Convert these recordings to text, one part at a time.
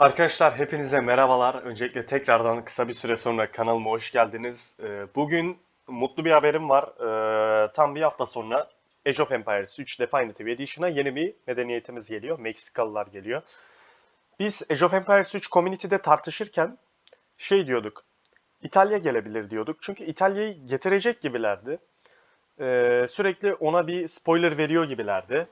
Arkadaşlar hepinize merhabalar. Öncelikle tekrardan kısa bir süre sonra kanalıma hoş geldiniz. Ee, Bugün mutlu bir haberim var. Ee, Tam bir hafta sonra Age of Empires 3 Definitive Edition'a yeni bir medeniyetimiz geliyor. Meksikalılar geliyor. Biz Age of Empires 3 Community'de tartışırken şey diyorduk. İtalya gelebilir diyorduk. Çünkü İtalya'yı getirecek gibilerdi. Ee, Sürekli ona bir spoiler veriyor gibilerdi.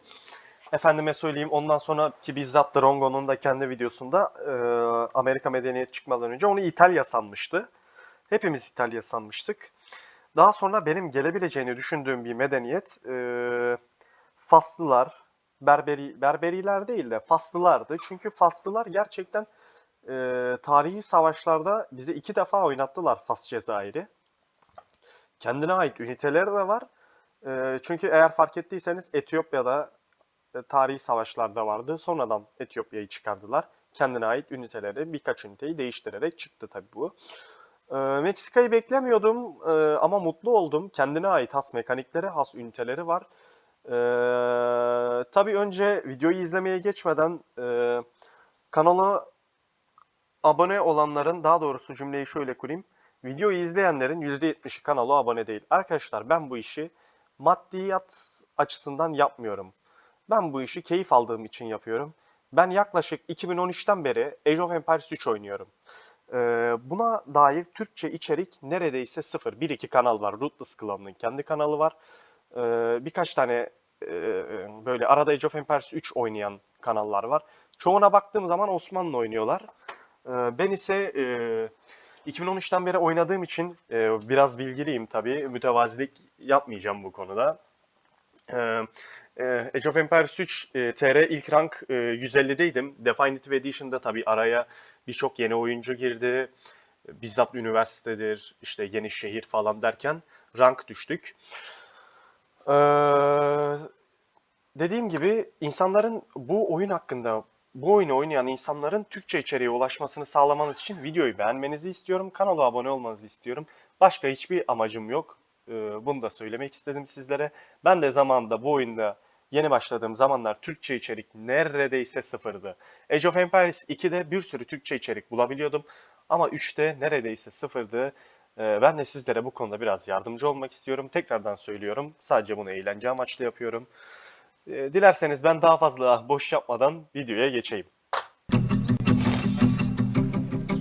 Efendime söyleyeyim ondan sonraki bizzat Drongo'nun da kendi videosunda e, Amerika medeniyeti çıkmadan önce onu İtalya sanmıştı. Hepimiz İtalya sanmıştık. Daha sonra benim gelebileceğini düşündüğüm bir medeniyet e, Faslılar, Berberi, Berberiler değil de Faslılardı. Çünkü Faslılar gerçekten e, tarihi savaşlarda bizi iki defa oynattılar Fas Cezayir'i. Kendine ait üniteleri de var. E, çünkü eğer fark ettiyseniz Etiyopya'da tarihi savaşlarda vardı. Sonradan Etiyopya'yı çıkardılar. Kendine ait üniteleri, birkaç üniteyi değiştirerek çıktı tabii bu. E, Meksika'yı beklemiyordum e, ama mutlu oldum. Kendine ait has mekanikleri, has üniteleri var. E, tabii önce videoyu izlemeye geçmeden e, kanala abone olanların, daha doğrusu cümleyi şöyle kurayım. Videoyu izleyenlerin %70'i kanala abone değil. Arkadaşlar ben bu işi maddiyat açısından yapmıyorum. Ben bu işi keyif aldığım için yapıyorum. Ben yaklaşık 2013'ten beri Age of Empires 3 oynuyorum. Ee, buna dair Türkçe içerik neredeyse sıfır. 1-2 kanal var. Rootless Club'ın kendi kanalı var. Ee, birkaç tane e, böyle arada Age of Empires 3 oynayan kanallar var. Çoğuna baktığım zaman Osmanlı oynuyorlar. Ee, ben ise e, 2013'ten beri oynadığım için e, biraz bilgiliyim tabii. Mütevazilik yapmayacağım bu konuda. Ee, e, Age of Empires 3 e, TR ilk rank e, 150'deydim. Definitive Edition'da tabii araya birçok yeni oyuncu girdi. Bizzat üniversitedir, işte yeni şehir falan derken rank düştük. Ee, dediğim gibi insanların bu oyun hakkında, bu oyunu oynayan insanların Türkçe içeriğe ulaşmasını sağlamanız için videoyu beğenmenizi istiyorum. Kanala abone olmanızı istiyorum. Başka hiçbir amacım yok. Ee, bunu da söylemek istedim sizlere. Ben de zamanında bu oyunda yeni başladığım zamanlar Türkçe içerik neredeyse sıfırdı. Age of Empires 2'de bir sürü Türkçe içerik bulabiliyordum. Ama 3'te neredeyse sıfırdı. Ee, Ben de sizlere bu konuda biraz yardımcı olmak istiyorum. Tekrardan söylüyorum. Sadece bunu eğlence amaçlı yapıyorum. Ee, Dilerseniz ben daha fazla boş yapmadan videoya geçeyim.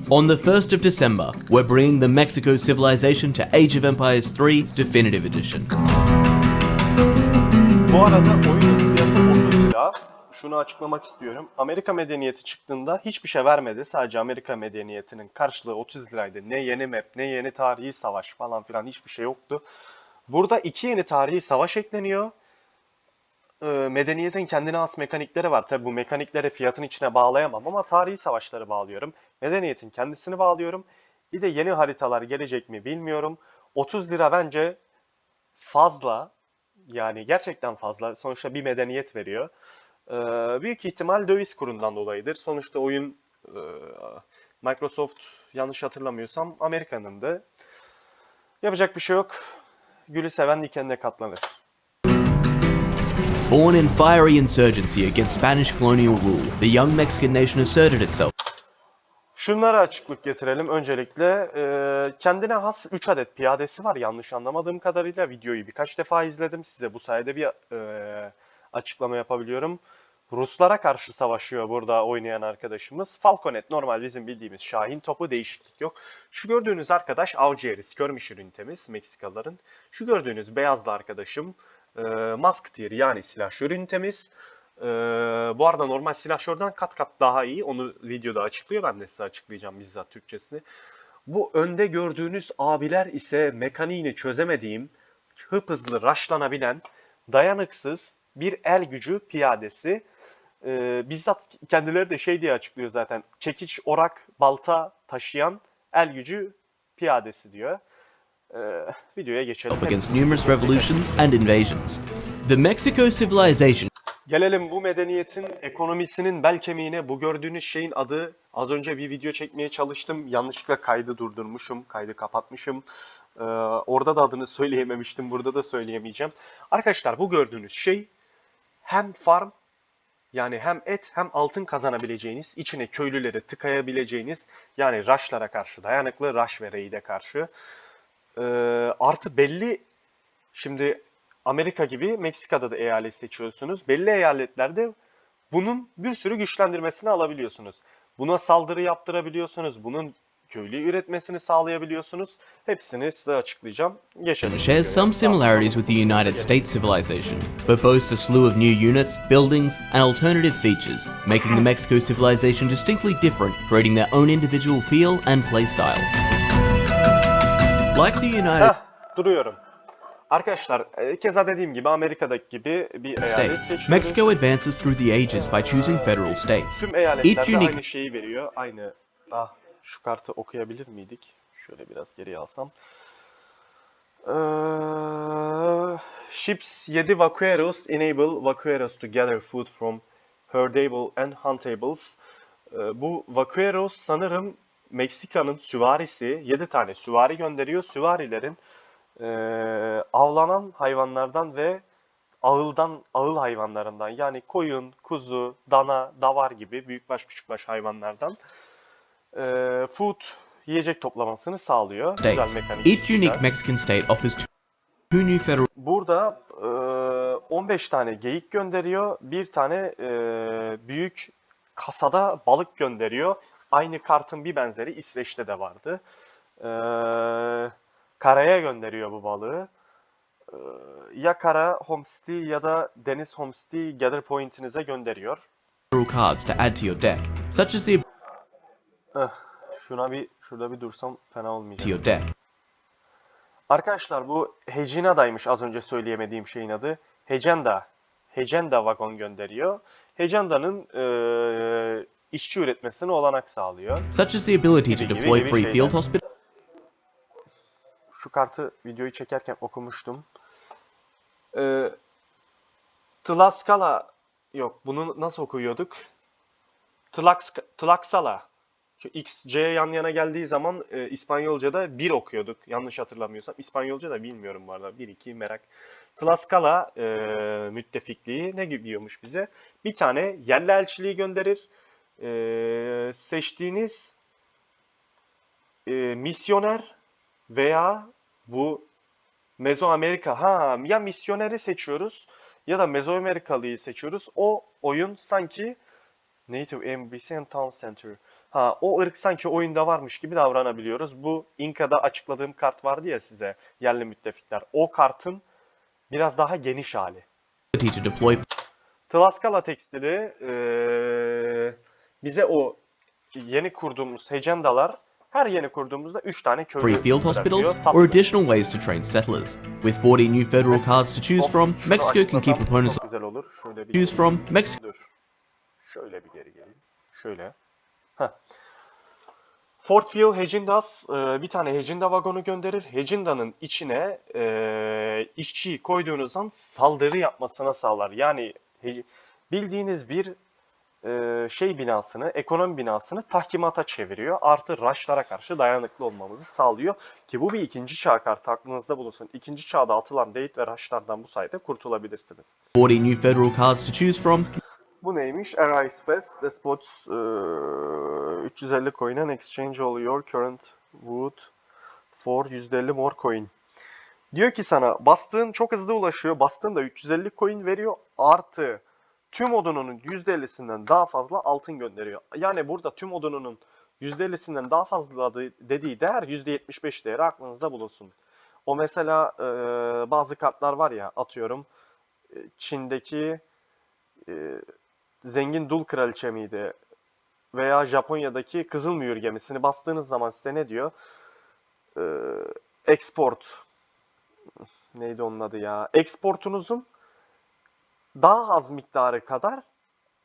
On the 1st of December, we're bringing the Mexico civilization to Age of Empires 3 Definitive Edition. Bu arada oyunun fiyatı 30 lira. Şunu açıklamak istiyorum. Amerika medeniyeti çıktığında hiçbir şey vermedi. Sadece Amerika medeniyetinin karşılığı 30 liraydı. Ne yeni map, ne yeni tarihi savaş falan filan hiçbir şey yoktu. Burada iki yeni tarihi savaş ekleniyor. Ee, medeniyetin kendine has mekanikleri var. Tabi bu mekanikleri fiyatın içine bağlayamam ama tarihi savaşları bağlıyorum. Medeniyetin kendisini bağlıyorum. Bir de yeni haritalar gelecek mi bilmiyorum. 30 lira bence fazla. Yani gerçekten fazla. Sonuçta bir medeniyet veriyor. Ee, büyük ihtimal döviz kurundan dolayıdır. Sonuçta oyun e, Microsoft yanlış hatırlamıyorsam Amerika'nındı. Yapacak bir şey yok. Gülü seven dikenine katlanır. Born in fiery insurgency against Spanish colonial rule, the young Mexican nation asserted itself Şunlara açıklık getirelim. Öncelikle e, kendine has 3 adet piyadesi var. Yanlış anlamadığım kadarıyla videoyu birkaç defa izledim. Size bu sayede bir e, açıklama yapabiliyorum. Ruslara karşı savaşıyor burada oynayan arkadaşımız. Falconet normal bizim bildiğimiz Şahin topu değişiklik yok. Şu gördüğünüz arkadaş avcı eri skirmisher ünitemiz Meksikalıların. Şu gördüğünüz beyazlı arkadaşım e, Musketeer yani silahşör ünitemiz. Ee, bu arada normal silahşörden kat kat daha iyi. Onu videoda açıklıyor. Ben de size açıklayacağım bizzat Türkçesini. Bu önde gördüğünüz abiler ise mekaniğini çözemediğim, hıp hızlı raşlanabilen, dayanıksız bir el gücü piyadesi. Ee, bizzat kendileri de şey diye açıklıyor zaten. Çekiç, orak, balta taşıyan el gücü piyadesi diyor. Ee, videoya geçelim. against numerous revolutions and invasions. The Mexico civilization Gelelim bu medeniyetin ekonomisinin bel kemiğine. Bu gördüğünüz şeyin adı az önce bir video çekmeye çalıştım. Yanlışlıkla kaydı durdurmuşum. Kaydı kapatmışım. Ee, orada da adını söyleyememiştim. Burada da söyleyemeyeceğim. Arkadaşlar bu gördüğünüz şey hem farm Yani hem et hem altın kazanabileceğiniz, içine köylüleri tıkayabileceğiniz, yani raşlara karşı dayanıklı, raş ve raid'e karşı. Ee, artı belli, şimdi Amerika gibi Meksika'da da eyalet seçiyorsunuz. Belli eyaletlerde bunun bir sürü güçlendirmesini alabiliyorsunuz. Buna saldırı yaptırabiliyorsunuz. Bunun köylü üretmesini sağlayabiliyorsunuz. Hepsini size açıklayacağım. Geçelim. shares some similarities with the United States civilization, but boasts a slew of new units, buildings, and alternative features, making the Mexico civilization distinctly different, creating their own individual feel and playstyle. Like the United Heh, duruyorum. Arkadaşlar, e, keza dediğim gibi Amerika'daki gibi bir eyalet States, seçiyoruz. Mexico advances through the ages by choosing federal states. Tüm eyaletlerde unique aynı şeyi veriyor. Aynı. Ah, şu kartı okuyabilir miydik? Şöyle biraz geriye alsam. Ee, ships 7 vaqueros enable vaqueros to gather food from herdable and huntables. Ee, bu vaqueros sanırım Meksika'nın süvarisi 7 tane süvari gönderiyor. Süvarilerin eee, avlanan hayvanlardan ve ağıldan ağıl hayvanlarından yani koyun, kuzu, dana, davar gibi büyükbaş küçükbaş hayvanlardan eee food yiyecek toplamasını sağlıyor. Güzel states. mekanik. Each unique güzel. Mexican state offers two new federal Burada eee, 15 tane geyik gönderiyor. Bir tane eee, büyük kasada balık gönderiyor. Aynı kartın bir benzeri İsveç'te de vardı. Eee, karaya gönderiyor bu balığı. Eee, ya kara homestay ya da deniz homestay gather point'inize gönderiyor. cards to add to your deck, such as the Eh, şuna bir şurada bir dursam fena to olmayacak. deck. Arkadaşlar bu Hecina'daymış az önce söyleyemediğim şeyin adı. Hecenda. Hecenda vagon gönderiyor. Hecenda'nın eee işçi üretmesine olanak sağlıyor. such as the ability to deploy free şeyler. field hospitals Şu kartı videoyu çekerken okumuştum. Eee Tlaxcala yok bunu nasıl okuyorduk? Tlax, Tlaxcala. Şu X, C yan yana geldiği zaman e, İspanyolca'da bir okuyorduk. Yanlış hatırlamıyorsam. İspanyolca da bilmiyorum bu arada. Bir iki merak. Tlaxcala e, müttefikliği ne gibi diyormuş bize? Bir tane yerli elçiliği gönderir. E, seçtiğiniz e, misyoner veya bu Mezoamerika ha ya misyoneri seçiyoruz ya da Mezoamerikalı'yı seçiyoruz. O oyun sanki Native Embassy and Town Center. Ha o ırk sanki oyunda varmış gibi davranabiliyoruz. Bu Inka'da açıkladığım kart vardı ya size yerli müttefikler. O kartın biraz daha geniş hali. Tlaxcala tekstili eee, bize o yeni kurduğumuz hecendalar her yeni kurduğumuzda 3 tane köylü free field hospitals or additional ways to train settlers. With 40 new federal cards to choose from, Mexico can keep opponents Çok güzel olur. Şöyle bir choose from. Mexico. Şöyle bir geri geleyim. Şöyle. Heh. Fort Field Hecindas e, bir tane Hecinda vagonu gönderir. Hecinda'nın içine e, işçiyi koyduğunuz an saldırı yapmasına sağlar. Yani he- bildiğiniz bir e, şey binasını, ekonomi binasını tahkimata çeviriyor. Artı raşlara karşı dayanıklı olmamızı sağlıyor. Ki bu bir ikinci çağ kartı aklınızda bulunsun. İkinci çağda atılan raid ve raşlardan bu sayede kurtulabilirsiniz. 40 new federal cards to choose from. Bu neymiş? Arise Fest, Despots, eee, 350 coin and exchange all your current wood for %50 more coin. Diyor ki sana bastığın çok hızlı ulaşıyor. Bastığın da 350 coin veriyor. Artı tüm odununun %50'sinden daha fazla altın gönderiyor. Yani burada tüm odununun %50'sinden daha fazla de- dediği değer %75 değeri aklınızda bulunsun. O mesela eee, bazı kartlar var ya atıyorum e, Çin'deki e, zengin dul kraliçe miydi? Veya Japonya'daki Kızıl Mühür gemisini bastığınız zaman size ne diyor? Ee, export. Neydi onun adı ya? Exportunuzun daha az miktarı kadar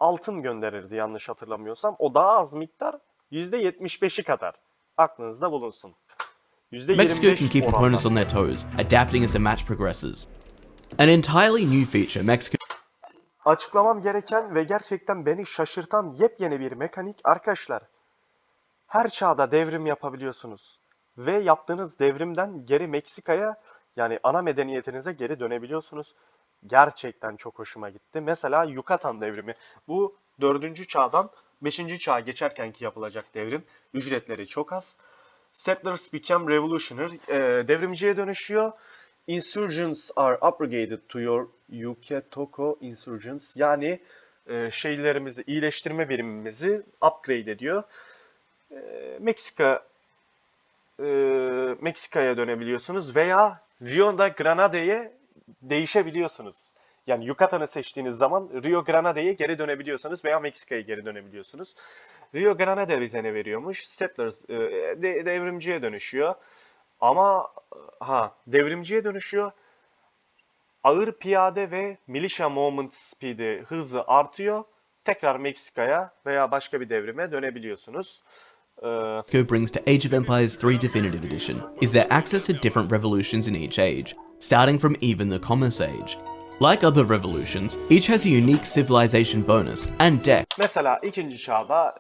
altın gönderirdi yanlış hatırlamıyorsam. O daha az miktar %75'i kadar. Aklınızda bulunsun. %25 Mexico can keep opponents on their toes, adapting as the match progresses. An entirely new feature Mexico Açıklamam gereken ve gerçekten beni şaşırtan yepyeni bir mekanik arkadaşlar. Her çağda devrim yapabiliyorsunuz. Ve yaptığınız devrimden geri Meksika'ya yani ana medeniyetinize geri dönebiliyorsunuz. Gerçekten çok hoşuma gitti. Mesela Yucatan devrimi. Bu dördüncü çağdan beşinci çağa geçerkenki yapılacak devrim. Ücretleri çok az. Settlers become revolutionary. e, devrimciye dönüşüyor. Insurgents are upgraded to your Yuketoko insurgents. Yani e, şeylerimizi, iyileştirme birimimizi upgrade ediyor. E, Meksika e, Meksika'ya dönebiliyorsunuz veya Rio de Granade'ye değişebiliyorsunuz. Yani Yucatan'ı seçtiğiniz zaman Rio Grande'ye geri dönebiliyorsunuz veya Meksika'ya geri dönebiliyorsunuz. Rio Grande bize ne veriyormuş? Settlers e, de- devrimciye dönüşüyor. Ama ha devrimciye dönüşüyor. Ağır piyade ve militia movement speed'i hızı artıyor. Tekrar Meksika'ya veya başka bir devrime dönebiliyorsunuz. Ee, Mexico brings to Age of Empires 3 Definitive Edition is their access to different revolutions in each age, starting from even the Commerce Age. Like other revolutions, each has a unique civilization bonus and deck Mesela ikinci çağda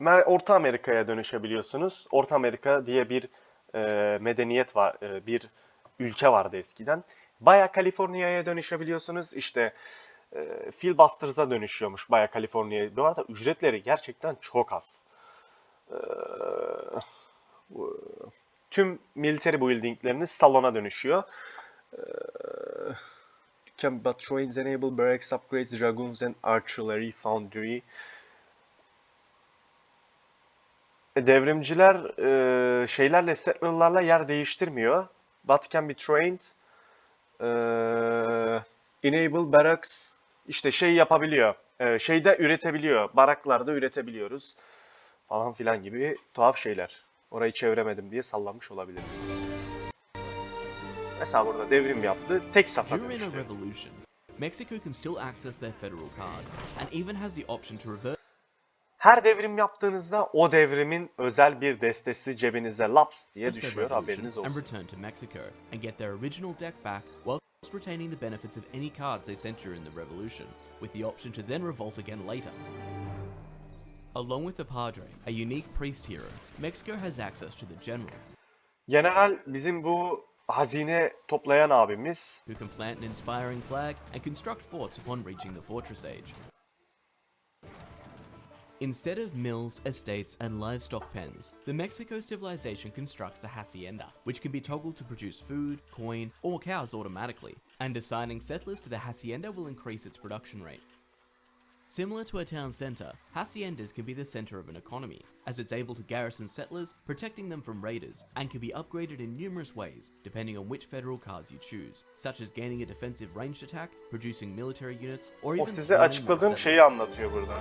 e, Orta Amerika'ya dönüşebiliyorsunuz. Orta Amerika diye bir e, medeniyet var, e, bir ülke vardı eskiden. Baya Kaliforniya'ya dönüşebiliyorsunuz. İşte e, Filibusters'a dönüşüyormuş Baya Kaliforniya'ya. Bu arada ücretleri gerçekten çok az. E, bu- tüm military buildingleriniz salona dönüşüyor. Can but trains enable barracks upgrades, dragoons and artillery foundry. E, Devrimciler e, şeylerle settler'larla yer değiştirmiyor. But can be trained. E, enable barracks işte şey yapabiliyor. Şeyde üretebiliyor. Baraklarda üretebiliyoruz. Falan filan gibi tuhaf şeyler. Orayı çeviremedim diye sallanmış olabilir. Mesela burada devrim yaptı. Texas'a dönüştü. Mexico can still access their federal cards and even has the option to reverse Her devrim yaptığınızda o devrimin özel bir destesi cebinize laps diye düşüyor haberiniz olsun. return to Mexico and get their original deck back whilst retaining the benefits of any cards they sent during the revolution, with the option to then revolt again later. Along with the Padre, a unique priest hero, Mexico has access to the General, General bizim bu hazine toplayan abimiz. who can plant an inspiring flag and construct forts upon reaching the fortress age. Instead of mills, estates, and livestock pens, the Mexico civilization constructs the hacienda, which can be toggled to produce food, coin, or cows automatically, and assigning settlers to the hacienda will increase its production rate. Similar to a town centre, haciendas can be the centre of an economy, as it's able to garrison settlers, protecting them from raiders, and can be upgraded in numerous ways, depending on which federal cards you choose, such as gaining a defensive ranged attack, producing military units, or O even size açıkladığım şeyi settlers. anlatıyor burada.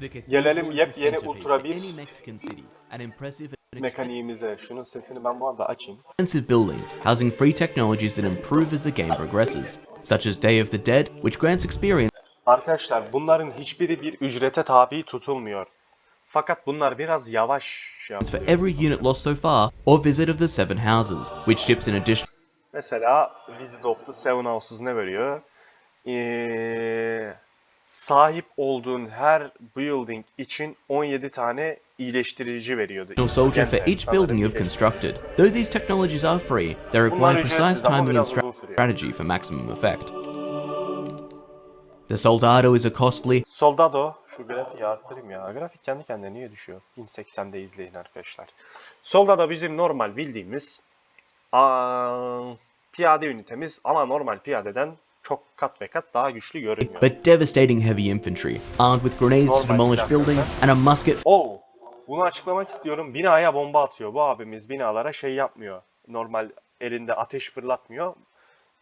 The Gelelim is the yepyeni centerpiece Ultra to bir any Mexican city, an impressive and Mekaniğimize. Şunun sesini ben bu arada açayım. expensive building, housing free technologies that improve as the game progresses, such as Day of the Dead, which grants experience Arkadaşlar bunların hiçbiri bir ücrete tabi tutulmuyor. Fakat bunlar biraz yavaş for yapıyor. every unit lost so far, or visit of the Seven Houses, which ships in addition Mesela Visit of the Seven Houses ne veriyor? Ee, sahip olduğun her building için 17 tane iyileştirici veriyordu. soldier for each building you've constructed. Though these technologies are free, they require precise timing and strategy for maximum effect. The Soldado is a costly Soldado, şu grafiği arttırayım ya. Grafik kendi kendine niye düşüyor? 1080'de izleyin arkadaşlar. Soldado bizim normal bildiğimiz aa, piyade ünitemiz ama normal piyadeden çok kat ve kat daha güçlü görünüyor. but devastating heavy infantry, armed with grenades to Normal demolish silahlar. buildings and a musket Oo, bunu açıklamak istiyorum. Binaya bomba atıyor. Bu abimiz binalara şey yapmıyor. Normal elinde ateş fırlatmıyor.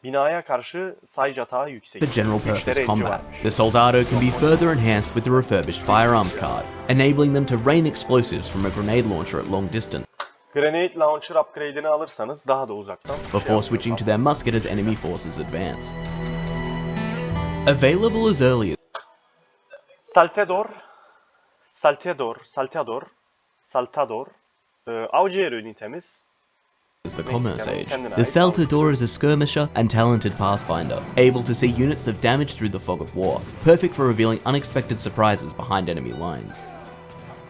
Binaya karşı sayıca atağı yüksek. for general purpose combat. The Soldado can be further enhanced with the refurbished firearms card, enabling them to rain explosives from a grenade launcher at long distance, Grenade Launcher upgrade'ini alırsanız daha da uzaktan. şey before switching to their musket as enemy forces advance. Available as early as Saltador, Saltador, Saltador, Saltador, e, avcı ünitemiz. as the Commerce Age. The Saltador is a skirmisher and talented pathfinder, able to see units of damage through the fog of war, perfect for revealing unexpected surprises behind enemy lines.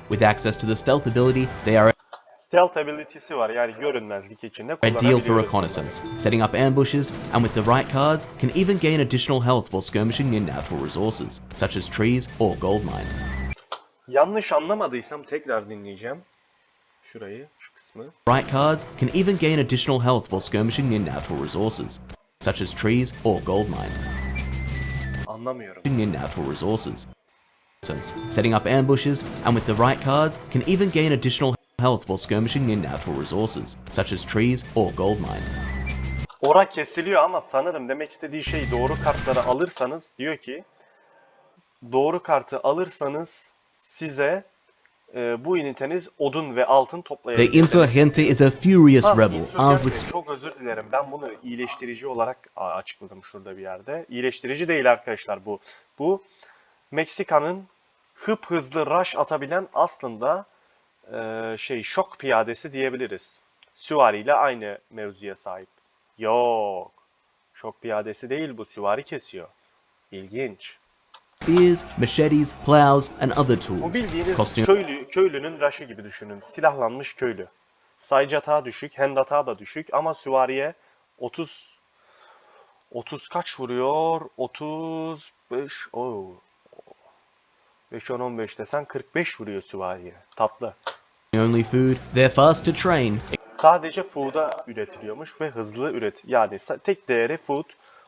With access to the stealth ability, they are Stealth ability'si var yani görünmezlik içinde ideal for reconnaissance. Setting up ambushes, and with the right cards, can even gain additional health while skirmishing near natural resources, such as trees or gold mines. Yanlış anlamadıysam tekrar dinleyeceğim. Şurayı, şu kısmı. Right cards can even gain additional health while skirmishing near natural resources, such as trees or gold mines. Anlamıyorum. near natural resources. Since setting up ambushes, and with the right cards, can even gain additional health while skirmishing near natural resources, such as trees or gold mines. Ora kesiliyor ama sanırım demek istediği şey doğru kartları alırsanız diyor ki doğru kartı alırsanız size e, bu üniteniz odun ve altın The toplayabilirsiniz. insurgente is a furious Ha, rebel insurgente, armed with Çok özür dilerim. Ben bunu iyileştirici olarak a- açıkladım şurada bir yerde. İyileştirici değil arkadaşlar bu. Bu Meksika'nın hıp hızlı rush atabilen aslında e, şey şok piyadesi diyebiliriz. Süvari ile aynı mevzuya sahip. Yok. Şok piyadesi değil bu. Süvari kesiyor. İlginç. Spears, machetes, plows, and other Bu tools, bildiğiniz costing köylü, köylünün rush'ı gibi düşünün. Silahlanmış köylü. Sayıcı hata düşük, hand hata da düşük ama süvariye 30 30 kaç vuruyor? 35 oo. 5 10 15 desen 45 vuruyor süvariye. Tatlı. only food. They're fast to train, Sadece food'a üretiliyormuş ve hızlı üret. Yani sa- tek değeri food.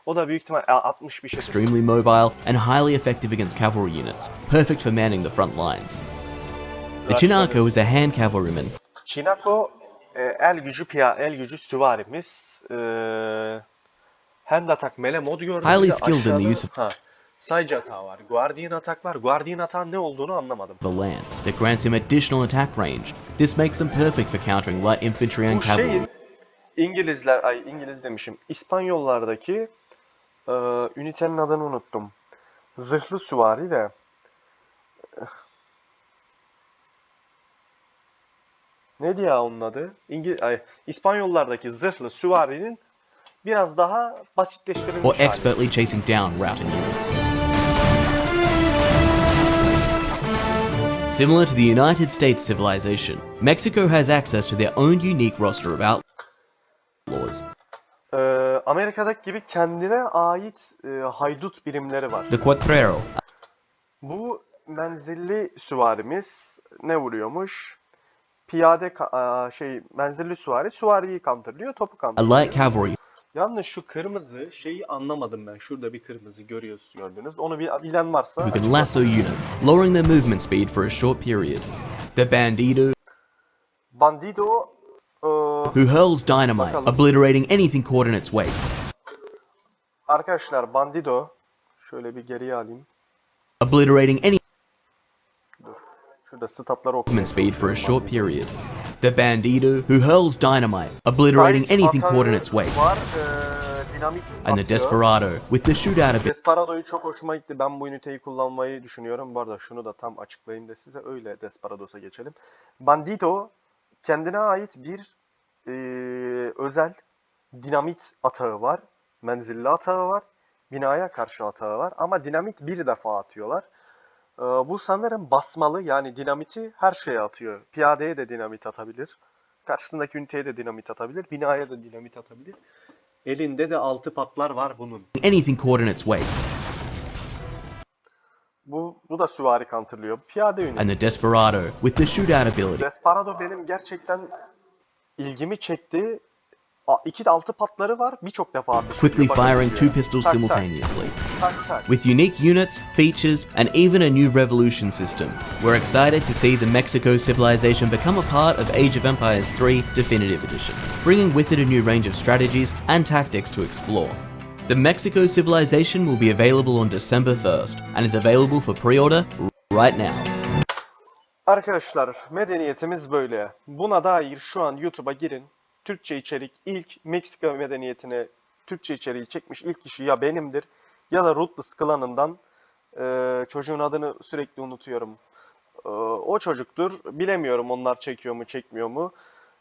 O da büyük ihtimal 60 bir şey. extremely mobile, and highly effective against cavalry units, perfect for manning the front lines. The Chinaco is a hand cavalryman Chinako e, el gücü piya el gücü süvarimiz. E, hand attack mele mod gördüm. Highly skilled in the use of- Ha. Sadece hata var. Guardian atak var. Guardian atağın ne olduğunu anlamadım. the lance that grants him additional attack range. This makes them perfect for countering light infantry and Bu cavalry. şeyin İngilizler, ay İngiliz demişim. İspanyollardaki e, ünitenin adını unuttum. Zırhlı süvari de. Neydi ya onun adı? İngil ay, İspanyollardaki zırhlı süvarinin biraz daha basitleştirilmiş or expertly chasing down routing units. Similar to the United States civilization, Mexico has access to their own unique roster of outlaws. Ee, Amerika'daki gibi kendine ait e, haydut birimleri var. The Cuatrero, Bu menzilli süvarimiz ne vuruyormuş? Piyade aa, şey menzilli süvari süvariyi counterlıyor, topu a counterlıyor. light cavalry Yalnız şu kırmızı şeyi anlamadım ben. Şurada bir kırmızı görüyoruz gördünüz. Onu bir bilen varsa who can lasso units, lowering their movement speed for a short period. The Bandido, Bandido e, who hurls dynamite, Bakalım. obliterating anything caught in its wake. arkadaşlar Bandido şöyle bir geriye alayım. Obliterating any Dur. Şurada statları movement speed for a short period. The Bandido, who hurls dynamite, obliterating anything caught in its wake. Var, e, dinamit And the atıyor. Desperado, with the shootout ability. Desperado'yu çok hoşuma gitti. Ben bu üniteyi kullanmayı düşünüyorum. Bu arada şunu da tam açıklayayım da size. Öyle Desperados'a geçelim. Bandito kendine ait bir eee, özel dinamit atağı var. Menzilli atağı var. Binaya karşı atağı var. Ama dinamit bir defa atıyorlar. Eee, bu sanırım basmalı. Yani dinamiti her şeye atıyor. Piyadeye de dinamit atabilir. Karşısındaki üniteye de dinamit atabilir. Binaya da dinamit atabilir. Elinde de altı patlar var bunun. anything its wake. Bu, bu da süvari counterlıyor. Piyade. And the Desperado, with the shootout ability. Desperado benim gerçekten ilgimi çekti. A- İki de altı patları var. Birçok defa ateş quickly firing two pistols tak, simultaneously. tak, tak. With unique units, features, and even a new revolution system, we're excited to see the Mexico civilization become a part of Age of Empires 3 Definitive Edition, bringing with it a new range of strategies and tactics to explore. The Mexico civilization will be available on December 1st and is available for pre order right now. Arkadaşlar medeniyetimiz böyle. Buna dair şu an YouTube'a girin. Türkçe içerik ilk Meksika medeniyetine Türkçe içeriği çekmiş ilk kişi ya benimdir ya da Ruthless klanından e, çocuğun adını sürekli unutuyorum. E, o çocuktur. Bilemiyorum onlar çekiyor mu çekmiyor mu.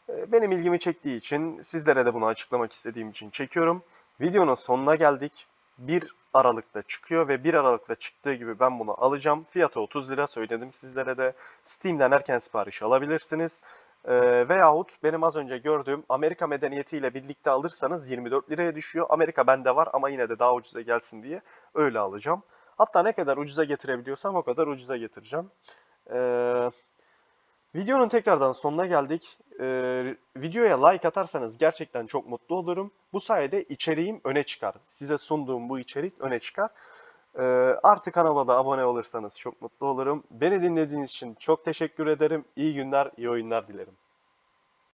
E, benim ilgimi çektiği için sizlere de bunu açıklamak istediğim için çekiyorum. Videonun sonuna geldik. 1 Aralık'ta çıkıyor ve 1 Aralık'ta çıktığı gibi ben bunu alacağım. Fiyatı 30 lira söyledim sizlere de. Steam'den erken sipariş alabilirsiniz. Ee, veyahut benim az önce gördüğüm Amerika medeniyetiyle birlikte alırsanız 24 liraya düşüyor. Amerika bende var ama yine de daha ucuza gelsin diye öyle alacağım. Hatta ne kadar ucuza getirebiliyorsam o kadar ucuza getireceğim. Ee, videonun tekrardan sonuna geldik. Ee, videoya like atarsanız gerçekten çok mutlu olurum. Bu sayede içeriğim öne çıkar. Size sunduğum bu içerik öne çıkar. Ee, artık kanala da abone olursanız çok mutlu olurum. Beni dinlediğiniz için çok teşekkür ederim. İyi günler, iyi oyunlar dilerim.